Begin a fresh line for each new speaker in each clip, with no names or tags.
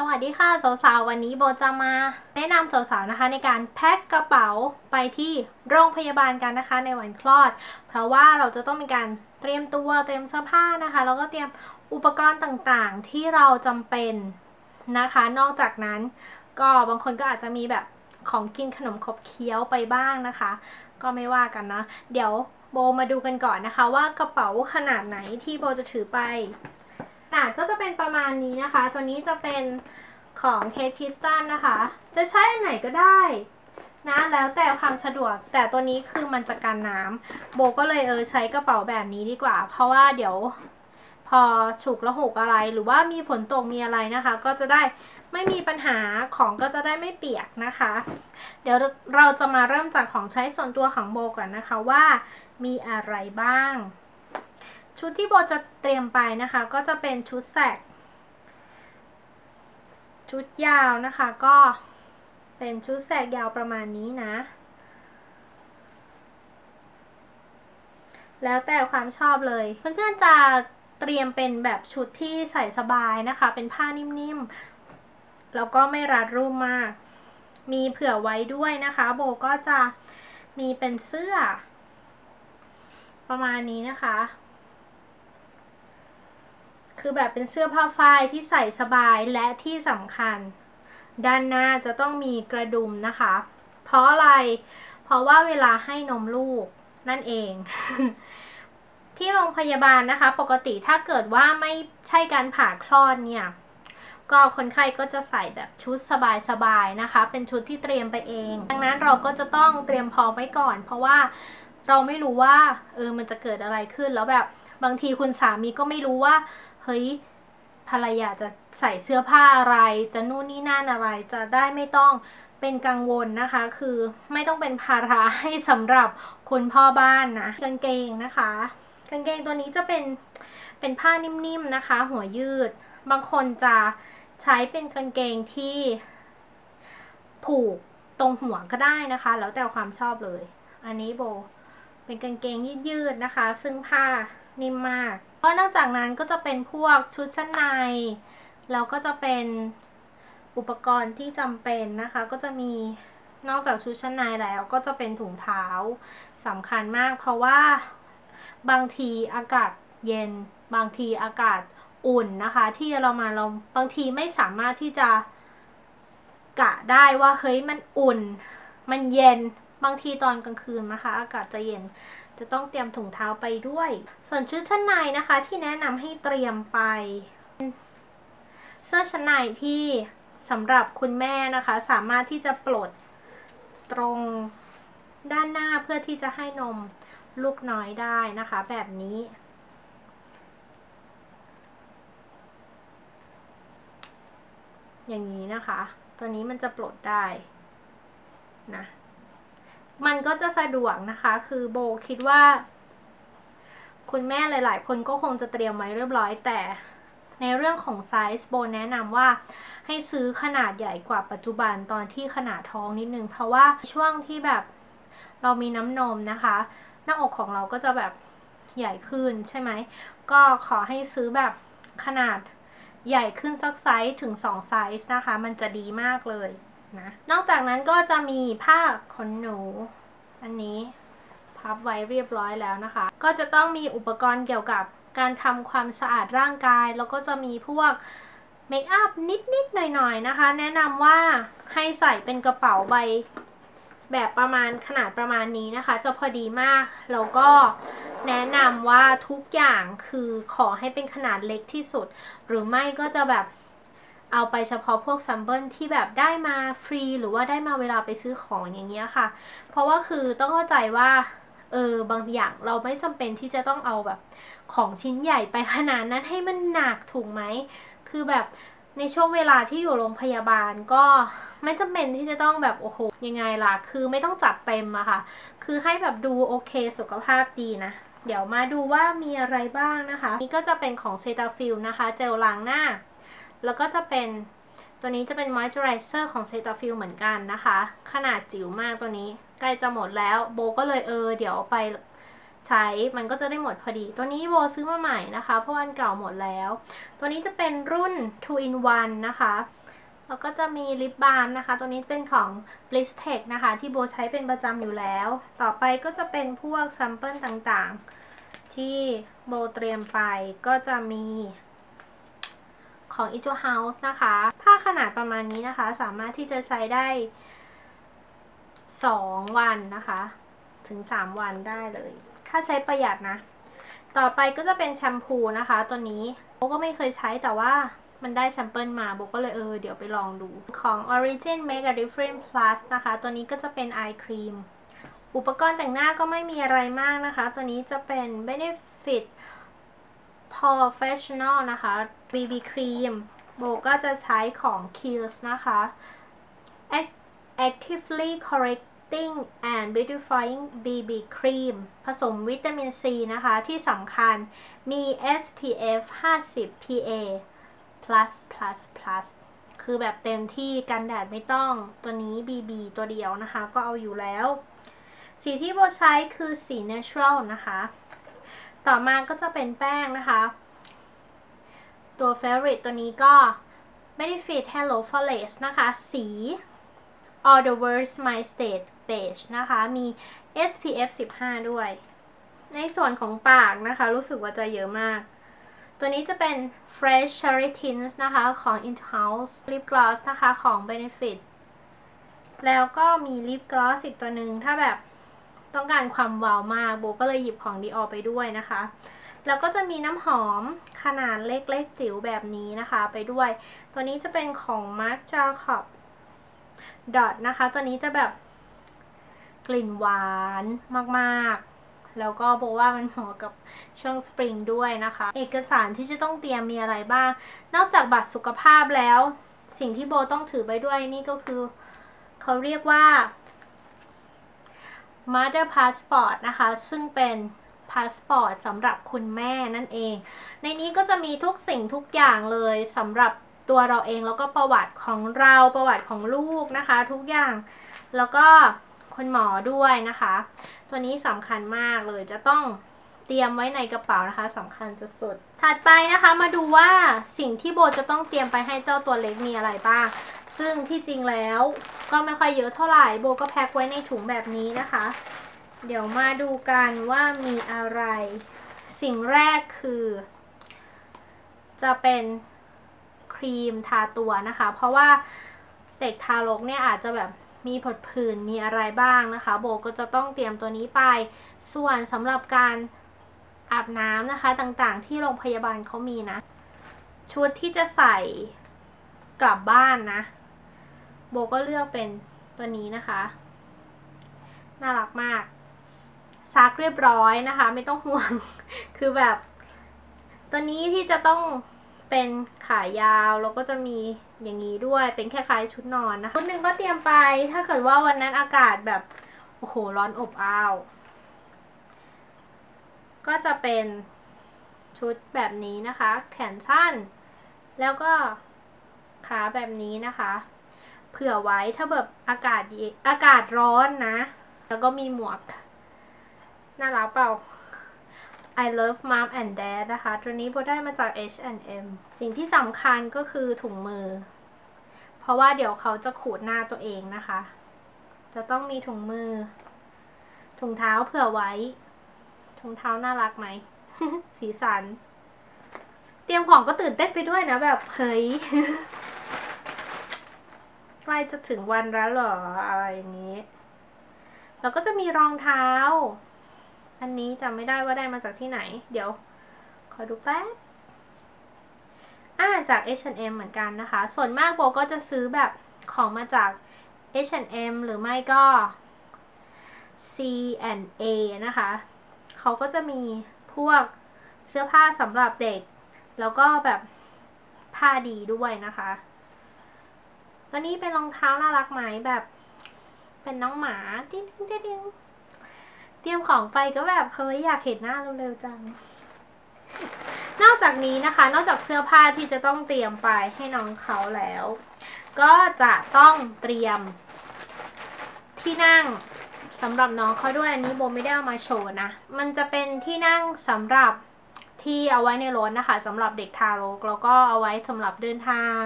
สวัสดีค่ะสาวๆวันนี้โบจะมา แนะนำสาวๆนะคะในการแพ็คกระเป๋าไปที่โรงพยาบาลกันนะคะในวันคลอด เพราะว่าเราจะต้องมีการเตรียมตัวเตรียมเสื้อผ้านะคะแล้วก็เตรียมอุปกรณ์ต่างๆที่เราจำเป็นนะคะ นอกจากนั้น ก็บางคนก็อาจจะมีแบบของกินขนมขบเคี้ยวไปบ้างนะคะ ก็ไม่ว่ากันนะ เดี๋ยวโบมาดูกันก่อนนะคะ ว่ากระเป๋าขนาดไหนที่โบจะถือไป ขนาดก็จะเป็นประมาณนี้นะคะ ตัวนี้จะเป็นของเคทคิสตันนะคะ จะใช้อันไหนก็ได้นะแล้วแต่ความสะดวกแต่ตัวนี้คือมันจะกันน้ำโบก็เลยเออใช้กระเป๋าแบบนี้ดีกว่า เพราะว่าเดี๋ยวพอฉุกละหกอะไรหรือว่ามีฝนตกมีอะไรนะคะ ก็จะได้ไม่มีปัญหาของก็จะได้ไม่เปียกนะคะ เดี๋ยวเราจะมาเริ่มจากของใช้ส่วนตัวของโบก่อนนะคะว่ามีอะไรบ้าง ชุดที่โบจะเตรียมไปนะคะ ก็จะเป็นชุดแสก ชุดยาวนะคะก็เป็นชุดแสกยาวประมาณนี้นะ แล้วแต่ความชอบเลย เพื่อนๆจะเตรียมเป็นแบบชุดที่ใส่สบายนะคะ เป็นผ้านิ่มๆ แล้วก็ไม่รัดรูปมาก มีเผื่อไว้ด้วยนะคะ โบก็จะมีเป็นเสื้อ ประมาณนี้นะคะ คือแบบเป็นเสื้อผ้าฝ้ายที่ใส่สบายและที่สำคัญ ด้านหน้าจะต้องมีกระดุมนะคะ เพราะอะไร เพราะว่าเวลาให้นมลูกนั่นเอง ที่โรงพยาบาลนะคะ ปกติถ้าเกิดว่าไม่ใช่การผ่าคลอดเนี่ยก็คนไข้ก็จะใส่แบบชุดสบายๆนะคะ เป็นชุดที่เตรียมไปเอง ดังนั้นเราก็จะต้องเตรียมพร้อมไว้ก่อน เพราะว่าเราไม่รู้ว่าเออมันจะเกิดอะไรขึ้นแล้วแบบบางทีคุณสามีก็ไม่รู้ว่า เฮ้ยภรรยาจะใส่เสื้อผ้าอะไรจะนู่นนี่นั่นอะไรจะได้ไม่ต้องเป็นกังวลนะคะ คือไม่ต้องเป็นภาระให้สำหรับคุณพ่อบ้านนะกางเกงนะคะ กางเกงตัวนี้จะเป็นเป็นผ้านิ่มๆนะคะ หัวยืด บางคนจะใช้เป็นกางเกงที่ผูกตรงหัวก็ได้นะคะ แล้วแต่ความชอบเลย อันนี้โบ เป็นกางเกงยืดๆนะคะ ซึ่งผ้านิ่มมาก นอกจากนั้นก็จะเป็นพวกชุดชั้นใน แล้วก็จะเป็นอุปกรณ์ที่จำเป็นนะคะ ก็จะมีนอกจากชุดชั้นในแล้วก็จะเป็นถุงเท้าสำคัญมาก เพราะว่าบางทีอากาศเย็น บางทีอากาศอุ่นนะคะ ที่เรามาเราบางทีไม่สามารถที่จะกะได้ว่าเฮ้ยมันอุ่น มันเย็นบางทีตอนกลางคืนนะคะ อากาศจะเย็น จะต้องเตรียมถุงเท้าไปด้วย ส่วนชุดชั้นในนะคะที่แนะนำให้เตรียมไป เสื้อชั้นในที่สำหรับคุณแม่นะคะ สามารถที่จะปลดตรงด้านหน้าเพื่อที่จะให้นมลูกน้อยได้นะคะ แบบนี้ อย่างนี้นะคะ ตัวนี้มันจะปลดได้นะ มันก็จะสะดวกนะคะ คือโบคิดว่า คุณแม่หลาย ๆ คนก็คงจะเตรียมไว้เรียบร้อยแต่ในเรื่องของไซส์โบแนะนำว่าให้ซื้อขนาดใหญ่กว่าปัจจุบันตอนที่ขนาดท้องนิดนึง เพราะว่าช่วงที่แบบเรามีน้ำนมนะคะ หน้าอกของเราก็จะแบบใหญ่ขึ้นใช่ไหม ก็ขอให้ซื้อแบบขนาดใหญ่ขึ้นสักไซส์ถึง 2 ไซส์นะคะ มันจะดีมากเลย นะ นอกจากนั้นก็จะมีผ้าขนหนู อันนี้พับไว้เรียบร้อยแล้วนะคะ ก็จะต้องมีอุปกรณ์เกี่ยวกับการทำความสะอาดร่างกาย แล้วก็จะมีพวกเมคอัพนิดๆหน่อยๆนะคะ แนะนำว่าให้ใส่เป็นกระเป๋าใบแบบประมาณขนาดประมาณนี้นะคะ จะพอดีมาก แล้วก็แนะนำว่าทุกอย่างคือขอให้เป็นขนาดเล็กที่สุด หรือไม่ก็จะแบบ เอาไปเฉพาะพวกซัมเบิลที่แบบได้มาฟรีหรือว่าได้มาเวลาไปซื้อของอย่างเงี้ยค่ะ เพราะว่าคือต้องเข้าใจว่าเออบางอย่างเราไม่จำเป็นที่จะต้องเอาแบบของชิ้นใหญ่ไปขนาดนั้นให้มันหนักถูกไหม คือแบบในช่วงเวลาที่อยู่โรงพยาบาลก็ไม่จำเป็นที่จะต้องแบบโอ้โหยังไงล่ะ คือไม่ต้องจัดเต็มอะค่ะ คือให้แบบดูโอเคสุขภาพดีนะ เดี๋ยวมาดูว่ามีอะไรบ้างนะคะ นี่ก็จะเป็นของเซตาฟิลนะคะ เจลล้างหน้า แล้วก็จะเป็นตัวนี้จะเป็นมอยส์เจอไรเซอร์ของเซตาฟิลเหมือนกันนะคะ ขนาดจิ๋วมากตัวนี้ ใกล้จะหมดแล้วโบก็เลยเออ เดี๋ยวไปใช้มันก็จะได้หมดพอดี ตัวนี้โบซื้อมาใหม่นะคะ เพราะวันเก่าหมดแล้ว ตัวนี้จะเป็นรุ่น 2 in 1 นะคะ แล้วก็จะมีลิปบาล์มนะคะ ตัวนี้เป็นของ b l i s Tech นะคะ ที่โบใช้เป็นประจำอยู่แล้ว ต่อไปก็จะเป็นพวกซัมเปิลต่างๆ ที่โบเตรียมไปก็จะมี ของ Etude House นะคะถ้าขนาดประมาณนี้นะคะ สามารถที่จะใช้ได้ 2 วันนะคะ ถึง 3 วันได้เลยถ้าใช้ประหยัดนะ ต่อไปก็จะเป็นแชมพูนะคะ ตัวนี้โบก็ไม่เคยใช้แต่ว่ามันได้แซมเปิลมาโบก็เลยเออเดี๋ยวไปลองดู ของ Origin Make a Difference Plus นะคะ ตัวนี้ก็จะเป็น Eye Cream อุปกรณ์แต่งหน้าก็ไม่มีอะไรมากนะคะ ตัวนี้จะเป็น Benefit Professional นะคะ BB Cream โบก็จะใช้ของ Kiehl's นะคะ Actively Correcting and Beautifying BB Cream ผสมวิตามินซีนะคะ ที่สำคัญมี SPF 50 PA plus plus plus คือแบบเต็มที่กันแดดไม่ต้องตัวนี้ BB ตัวเดียวนะคะ ก็เอาอยู่แล้ว สีที่โบใช้คือสี natural นะคะ ต่อมาก็จะเป็นแป้งนะคะ ตัว favorite ตัวนี้ก็ Benefit Hello Flawless นะคะ สี All the Words My State Beige นะคะ มี SPF 15 ด้วย ในส่วนของปากนะคะ รู้สึกว่าจะเยอะมาก ตัวนี้จะเป็น Fresh Cherry Tints นะคะ ของ Into House Lip Gloss นะคะ ของ Benefit แล้วก็มี Lip Gloss อีกตัวหนึ่งถ้าแบบต้องการความวาวมากโบก็เลยหยิบของ Dior ไปด้วยนะคะ แล้วก็จะมีน้ำหอมขนาดเล็กๆจิ๋วแบบนี้นะคะไปด้วย ตัวนี้จะเป็นของ Marc Jacob Dot นะคะ ตัวนี้จะแบบกลิ่นหวานมากๆ แล้วก็โบว่ามันเหมาะกับช่วงสปริงด้วยนะคะ เอกสารที่จะต้องเตรียมมีอะไรบ้าง นอกจากบัตรสุขภาพแล้ว สิ่งที่โบต้องถือไปด้วยนี่ก็คือ เขาเรียกว่า Mother Passport นะคะ ซึ่งเป็น พาสปอร์ตสำหรับคุณแม่นั่นเอง ในนี้ก็จะมีทุกสิ่งทุกอย่างเลยสำหรับตัวเราเองแล้วก็ประวัติของเราประวัติของลูกนะคะ ทุกอย่างแล้วก็คุณหมอด้วยนะคะ ตัวนี้สำคัญมากเลยจะต้องเตรียมไว้ในกระเป๋านะคะสำคัญสุดๆถัดไปนะคะมาดูว่าสิ่งที่โบจะต้องเตรียมไปให้เจ้าตัวเล็กมีอะไรบ้าง ซึ่งที่จริงแล้วก็ไม่ค่อยเยอะเท่าไหร่โบก็แพ็คไว้ในถุงแบบนี้นะคะ เดี๋ยวมาดูกันว่ามีอะไร สิ่งแรกคือ จะเป็นครีมทาตัวนะคะ เพราะว่าเด็กทารกเนี่ยอาจจะแบบมีผดผื่นมีอะไรบ้างนะคะ โบก็จะต้องเตรียมตัวนี้ไป ส่วนสำหรับการอาบน้ำนะคะต่างๆ ที่โรงพยาบาลเขามีนะ ชุดที่จะใส่กลับบ้านนะ โบก็เลือกเป็นตัวนี้นะคะ น่ารักมาก ซักเรียบร้อยนะคะ ไม่ต้องห่วง คือแบบ ตัวนี้ที่จะต้องเป็นขายาวแล้วก็จะมีอย่างนี้ด้วยเป็นแค่คล้ายชุดนอนนะคะชุดหนึ่งก็เตรียมไป ถ้าเกิดว่าวันนั้นอากาศแบบโอ้โหร้อนอบอ้าว ก็จะเป็นชุดแบบนี้นะคะ แขนสั้น แล้วก็ขาแบบนี้นะคะ เผื่อไว้ถ้าแบบอากาศอากาศร้อนนะ แล้วก็มีหมวก น่ารักเปล่า I love mom and dad นะคะ ตัวนี้โบได้มาจาก H&M สิ่งที่สำคัญก็คือถุงมือ เพราะว่าเดี๋ยวเขาจะขูดหน้าตัวเองนะคะ จะต้องมีถุงมือ ถุงเท้าเผื่อไว้ ถุงเท้าน่ารักไหม สีสัน เตรียมของก็ตื่นเต้นไปด้วยนะแบบเฮ้ยใกล้จะถึงวันแล้วเหรออะไรอย่างนี้ แล้วก็จะมีรองเท้า อันนี้จำไม่ได้ว่าได้มาจากที่ไหน เดี๋ยว ขอดูแป๊บอ่าจาก H&M เหมือนกันนะคะ ส่วนมากโบก็จะซื้อแบบของมาจาก H&M หรือไม่ก็ C&A นะคะ เขาก็จะมีพวกเสื้อผ้าสำหรับเด็ก แล้วก็แบบผ้าดีด้วยนะคะตัวนี้เป็นรองเท้าน่ารักไหมแบบ เป็นน้องหมาดิ้งดิ้ง ตรียมของไปก็แบบเฮ้ยอยากเห็นหน้าเร็วๆจัง นอกจากนี้นะคะ นอกจากเสื้อผ้าที่จะต้องเตรียมไปให้น้องเขาแล้ว ก็จะต้องเตรียมที่นั่งสำหรับน้องเขาด้วยอันนี้โบไม่ได้เอามาโชว์นะ มันจะเป็นที่นั่งสำหรับที่เอาไว้ในรถนะคะสำหรับเด็กทารกแล้วก็เอาไว้สำหรับเดินทาง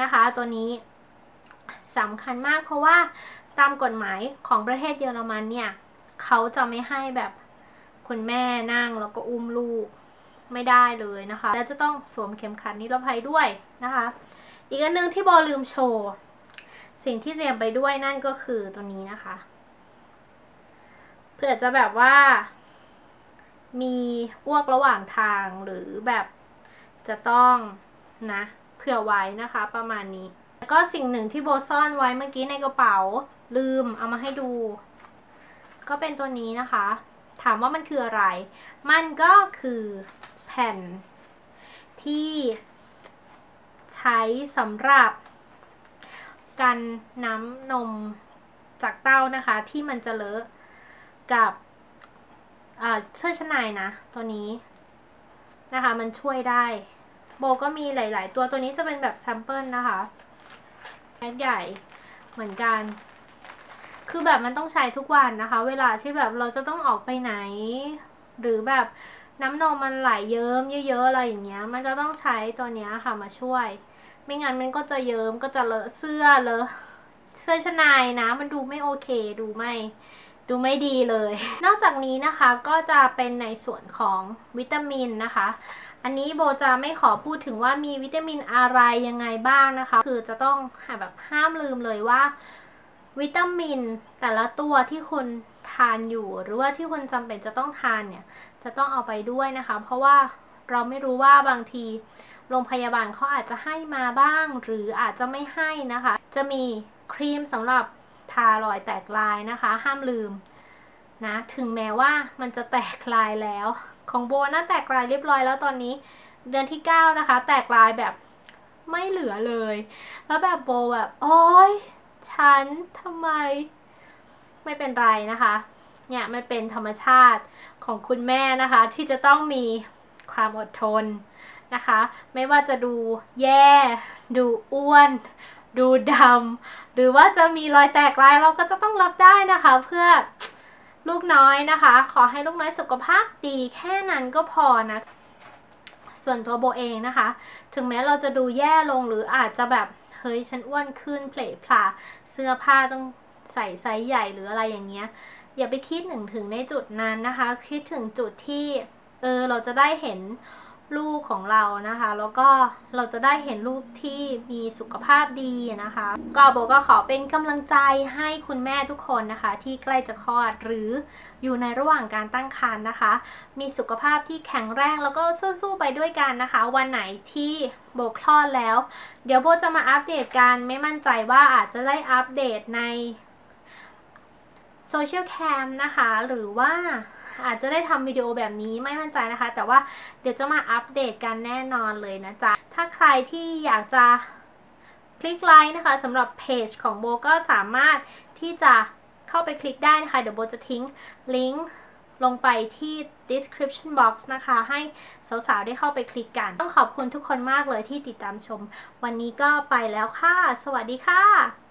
นะคะ ตัวนี้สำคัญมากเพราะว่าตามกฎหมายของประเทศเยอรมันเนี่ย เขาจะไม่ให้แบบคุณแม่นั่งแล้วก็อุ้มลูกไม่ได้เลยนะคะ แล้วจะต้องสวมเข็มขัดนิรภัยด้วยนะคะ อีกอันนึงที่โบลืมโชว์ สิ่งที่เตรียมไปด้วยนั่นก็คือตัวนี้นะคะ เผื่อจะแบบว่า มีอ้วกระหว่างทางหรือแบบจะต้องนะเผื่อไว้นะคะประมาณนี้ แล้วก็สิ่งหนึ่งที่โบซ่อนไว้เมื่อกี้ในกระเป๋าลืมเอามาให้ดู ก็เป็นตัวนี้นะคะ ถามว่ามันคืออะไร มันก็คือแผ่นที่ใช้สำหรับกันน้ำนมจากเต้านะคะ ที่มันจะเลอะกับเสื้อชั้นในนะ ตัวนี้นะคะ มันช่วยได้ โบก็มีหลาย ๆ ตัวตัวนี้จะเป็นแบบแซมเปิลนะคะแพ็คใหญ่เหมือนกัน คือแบบมันต้องใช้ทุกวันนะคะ เวลาที่แบบเราจะต้องออกไปไหน หรือแบบน้ำนมมันไหลเยิ้มเยอะๆอะไรอย่างเงี้ย มันจะต้องใช้ตัวเนี้ยค่ะมาช่วย ไม่งั้นมันก็จะเยิ้มก็จะเลอะเสื้อเลอะเสื้อชั้นในนะ มันดูไม่โอเคดูไม่ดูไม่ดีเลย นอกจากนี้นะคะก็จะเป็นในส่วนของวิตามินนะคะ อันนี้โบจะไม่ขอพูดถึงว่ามีวิตามินอะไรยังไงบ้างนะคะ คือจะต้องแบบห้ามลืมเลยว่า วิตามินแต่ละตัวที่คุณทานอยู่หรือว่าที่คุณจำเป็นจะต้องทานเนี่ยจะต้องเอาไปด้วยนะคะ เพราะว่าเราไม่รู้ว่าบางทีโรงพยาบาลเขาอาจจะให้มาบ้าง หรืออาจจะไม่ให้นะคะ จะมีครีมสำหรับทารอยแตกลายนะคะ ห้ามลืมนะถึงแม้ว่ามันจะแตกลายแล้ว ของโบนะแตกลายเรียบร้อยแล้วตอนนี้เดือนที่ 9 นะคะ แตกลายแบบไม่เหลือเลย แล้วแบบโบแบบโอ๊ย ฉันทำไม ไม่เป็นไรนะคะ เนี่ยมันเป็นธรรมชาติของคุณแม่นะคะ ที่จะต้องมีความอดทนนะคะ ไม่ว่าจะดูแย่ ดูอ้วน ดูดำหรือว่าจะมีรอยแตกลายเราก็จะต้องรับได้นะคะ เพื่อลูกน้อยนะคะ ขอให้ลูกน้อยสุขภาพดีแค่นั้นก็พอนะ ส่วนตัวโบเองนะคะ ถึงแม้เราจะดูแย่ลงหรืออาจจะแบบ ฮ้ยฉันอ้วนขึ้นเพลพลาเสื้อผ้าต้องใส่ไซส์ใหญ่หรืออะไรอย่างเงี้ย อย่าไปคิดถึงถึงในจุดนั้นนะคะ คิดถึงจุดที่เออเราจะได้เห็น ลูกของเรานะคะ แล้วก็เราจะได้เห็นลูกที่มีสุขภาพดีนะคะ ก็โบก็ขอเป็นกำลังใจให้คุณแม่ทุกคนนะคะ ที่ใกล้จะคลอดหรืออยู่ในระหว่างการตั้งครรภ์นะคะ มีสุขภาพที่แข็งแรงแล้วก็สู้ๆไปด้วยกันนะคะ วันไหนที่โบคลอดแล้ว เดี๋ยวโบจะมาอัปเดตกันไม่มั่นใจว่าอาจจะได้อัปเดตในโซเชียลแคมนะคะ หรือว่า อาจจะได้ทำวิดีโอแบบนี้ไม่มั่นใจนะคะ แต่ว่าเดี๋ยวจะมาอัปเดตกันแน่นอนเลยนะจ๊ะ ถ้าใครที่อยากจะคลิกไลค์นะคะสำหรับเพจของโบก็สามารถที่จะเข้าไปคลิกได้นะคะ เดี๋ยวโบจะทิ้งลิงก์ลงไปที่ description box นะคะ ให้สาวๆ ได้เข้าไปคลิกกัน ต้องขอบคุณทุกคนมากเลยที่ติดตามชม วันนี้ก็ไปแล้วค่ะ สวัสดีค่ะ